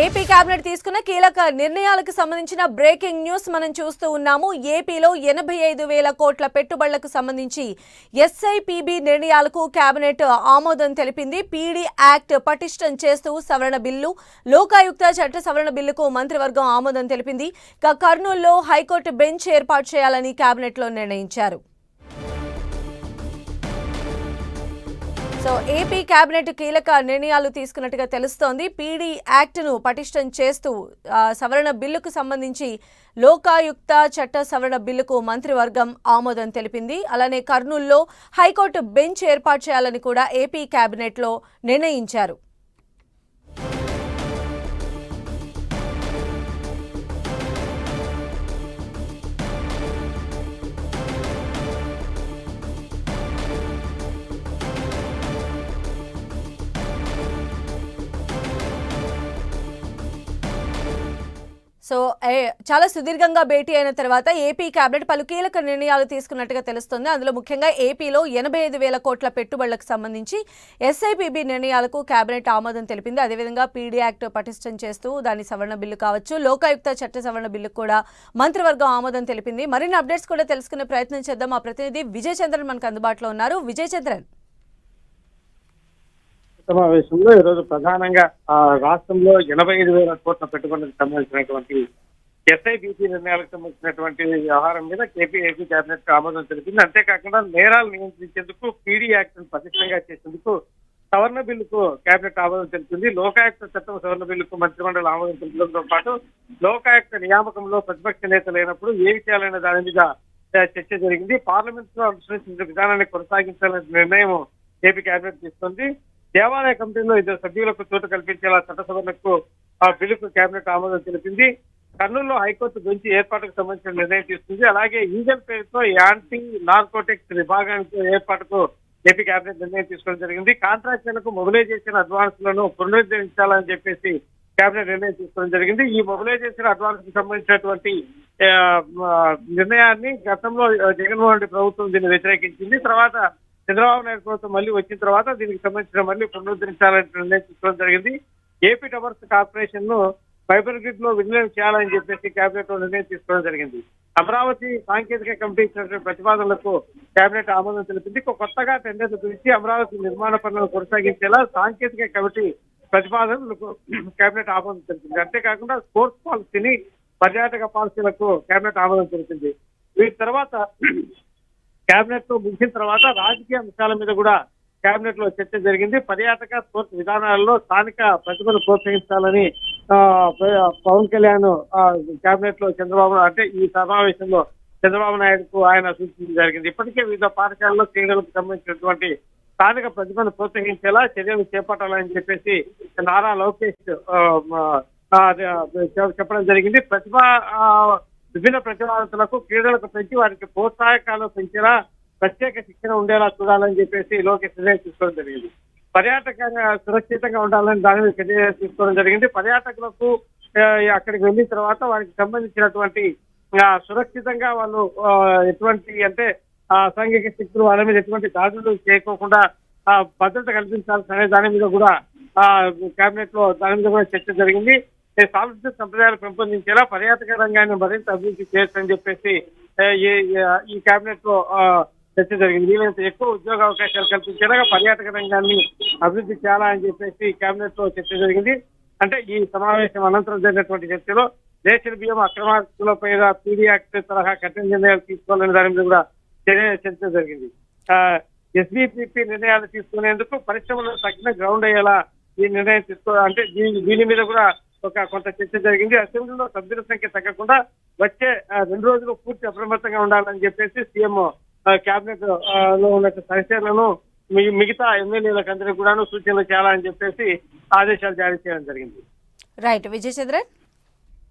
AP cabinet తీసుకున్న కీలక నిర్ణయాలకు సంబంధించిన బ్రేకింగ్ న్యూస్ మనం చూస్తూ ఉన్నాము. ఏపీలో ఎనభై ఐదు వేల కోట్ల పెట్టుబడులకు సంబంధించి ఎస్ఐపిబి నిర్ణయాలకు కేబినెట్ ఆమోదం తెలిపింది. పీడీ యాక్ట్ పటిష్టం చేస్తూ సవరణ బిల్లు లోకాయుక్త చట్ట సవరణ బిల్లుకు మంత్రివర్గం ఆమోదం తెలిపింది. ఇక కర్నూలులో హైకోర్టు బెంచ్ ఏర్పాటు చేయాలని కేబినెట్లో నిర్ణయించారు. సో ఏపీ కేబినెట్ కీలక నిర్ణయాలు తీసుకున్నట్టుగా తెలుస్తోంది. పీడీ యాక్ట్ను పటిష్టం చేస్తూ సవరణ బిల్లుకు సంబంధించి లోకాయుక్త చట్ట సవరణ బిల్లుకు మంత్రివర్గం ఆమోదం తెలిపింది. అలానే కర్నూల్లో హైకోర్టు బెంచ్ ఏర్పాటు చేయాలని కూడా ఏపీ కేబినెట్లో నిర్ణయించారు. సో ఏ- చాలా సుదీర్ఘంగా భేటీ అయిన తర్వాత ఏపీ కేబినెట్ పలు కీలక నిర్ణయాలు తీసుకున్నట్టుగా తెలుస్తుంది. అందులో ముఖ్యంగా ఏపీలో ఎనభై ఐదు వేల కోట్ల పెట్టుబడులకు సంబంధించి ఎస్ఐపిబి నిర్ణయాలకు కేబినెట్ ఆమోదం తెలిపింది. అదేవిధంగా పీడీ యాక్ట్ పటిష్టం చేస్తూ దాని సవరణ బిల్లు కావచ్చు. లోకాయుక్త చట్ట సవరణ బిల్లుకు కూడా మంత్రివర్గం ఆమోదం తెలిపింది. మరిన్ని అప్డేట్స్ కూడా తెలుసుకునే ప్రయత్నం చేద్దాం. మా ప్రతినిధి విజయచంద్రన్ మనకు అందుబాటులో ఉన్నారు. విజయచంద్రన్. సమావేశంలో ఈరోజు ప్రధానంగా ఆ రాష్ట్రంలో ఎనభై ఐదు వేల కోట్ల పెట్టుబడులకు సంబంధించినటువంటి ఎస్ఐబిసి నిర్ణయాలకు సంబంధించినటువంటి వ్యవహారం మీద కేపీఏపీ కేబినెట్ ఆమోదం తెలిపింది. అంతేకాకుండా నేరాలు నియంత్రించేందుకు పీడీ యాక్ట్ పటిష్టంగా చేసేందుకు సవరణ బిల్లుకు కేబినెట్ ఆమోదం తెలిపింది. లోకాయుక్త చట్టం సవరణ బిల్లుకు మంత్రిమండలి ఆమోదం తెలిపడంతో పాటు లోకాయుక్త నియామకంలో ప్రతిపక్ష నేత లేనప్పుడు ఏ విషయాలైన దాని మీద చర్చ జరిగింది. పార్లమెంట్లో అనుసరించిన విధానాన్ని కొనసాగించాలనే నిర్ణయం ఏపీ కేబినెట్ తీసుకుంది. దేవాలయ కమిటీలో ఇద్దరు సభ్యులకు చోటు కల్పించేలా చట్టసభకు ఆ బిల్లుకు కేబినెట్ ఆమోదం తెలిపింది. కర్నూలులో హైకోర్టు గురించి ఏర్పాటుకు సంబంధించిన నిర్ణయం తీసుకుంది. అలాగే ఈగల్ పేరుతో యాంటీ నార్కోటిక్స్ విభాగానికి ఏర్పాటుకు ఏపీ కేబినెట్ నిర్ణయం తీసుకోవడం జరిగింది. కాంట్రాక్టర్లకు మొబిలైజేషన్ అడ్వాన్స్లను పునరుద్ధరించాలని చెప్పేసి కేబినెట్ నిర్ణయం తీసుకోవడం జరిగింది. ఈ మొబిలైజేషన్ అడ్వాన్స్కి సంబంధించినటువంటి నిర్ణయాన్ని గతంలో జగన్మోహన్ రెడ్డి ప్రభుత్వం దీన్ని వ్యతిరేకించింది. తర్వాత చంద్రబాబు నాయుడు ప్రభుత్వం మళ్ళీ వచ్చిన తర్వాత దీనికి సంబంధించిన మళ్ళీ పునరుద్ధరించాలని నిర్ణయం తీసుకోవడం జరిగింది. ఏపీ టవర్స్ కార్పొరేషన్ను ఫైబర్ గ్రిడ్లో విలీనం చేయాలని చెప్పేసి కేబినెట్లో నిర్ణయం తీసుకోవడం జరిగింది. అమరావతి సాంకేతిక కమిటీ ఇచ్చినటువంటి ప్రతిపాదనలకు కేబినెట్ ఆమోదం తెలిపింది. కొత్తగా టెండర్లు పిలిచి అమరావతి నిర్మాణ పనులను కొనసాగించేలా సాంకేతిక కమిటీ ప్రతిపాదనలకు కేబినెట్ ఆమోదం తెలిపింది. అంతేకాకుండా స్పోర్ట్స్ పాలసీని పర్యాటక పాలసీలకు కేబినెట్ ఆమోదం తెలిపింది. వీటి తర్వాత కేబినెట్లో ముగిసిన తర్వాత రాజకీయ అంశాల మీద కూడా కేబినెట్లో చర్చ జరిగింది. పర్యాటక స్పోర్ట్స్ విధానాలలో స్థానిక ప్రతిభను ప్రోత్సహించాలని పవన్ కళ్యాణ్ కేబినెట్లో చంద్రబాబు అంటే ఈ సమావేశంలో చంద్రబాబు నాయుడుకు ఆయన సూచించడం జరిగింది. ఇప్పటికే వివిధ పాఠశాలలో క్రీడలకు సంబంధించినటువంటి స్థానిక ప్రతిభను ప్రోత్సహించేలా చర్యలు చేపట్టాలని చెప్పేసి నారా లోకేష్ చెప్పడం జరిగింది. ప్రతిభ విభిన్న ప్రతిభావంతులకు క్రీడలకు పెంచి వారికి ప్రోత్సాహకాలు పెంచేలా ప్రత్యేక శిక్షణ ఉండేలా చూడాలని చెప్పేసి లోకేష్ నిర్ణయం తీసుకోవడం జరిగింది. పర్యాటకంగా సురక్షితంగా ఉండాలని దాని మీద చర్య తీసుకోవడం జరిగింది. పర్యాటకులకు అక్కడికి వెళ్ళిన తర్వాత వారికి సంబంధించినటువంటి సురక్షితంగా వాళ్ళు ఎటువంటి అంటే సాంఘిక శక్తులు వాళ్ళ మీద ఎటువంటి దాడులు చేయకోకుండా ఆ, భద్రత కల్పించాల్సిన దాని మీద కూడా ఆ కేబినెట్లో దాని మీద కూడా చర్చ జరిగింది. సాంస్కృతిక సంప్రదాయాలు పెంపొందించేలా పర్యాటక రంగాన్ని మరింత అభివృద్ధి చేయొచ్చని చెప్పేసి ఈ- కేబినెట్లో ఆ, చర్చ జరిగింది. వీలైనంత ఎక్కువ ఉద్యోగ అవకాశాలు కల్పించేలా పర్యాటక రంగాన్ని అభివృద్ధి చేయాలా అని చెప్పేసి కేబినెట్లో చర్చ జరిగింది. అంటే ఈ సమావేశం అనంతరం జరిగినటువంటి చర్చలో రేషన్ బియ్యం అక్రమార్కులపై పీడీ యాక్ట్ తరహా కఠిన నిర్ణయాలు తీసుకోవాలని దాని మీద కూడా చర్చ జరిగింది. ఎస్బీపీపీ నిర్ణయాలు తీసుకునేందుకు పరిశ్రమలు తగిన గ్రౌండ్ అయ్యేలా ఈ నిర్ణయం తీసుకో అంటే దీని దీని మీద కూడా ఒక కొంత చర్చ జరిగింది. అసెంబ్లీలో సభ్యుల సంఖ్య తగ్గకుండా వచ్చే రెండు రోజులు పూర్తి అప్రమత్తంగా ఉండాలని చెప్పేసి సీఎం కేబినెట్లో ఉన్న సహచరులను మిగతా ఎమ్మెల్యేలకు అందరికీ కూడాను సూచనలు చేయాలని చెప్పేసి ఆదేశాలు జారీ చేయడం జరిగింది. రైట్. విజయ్ చంద్రన్?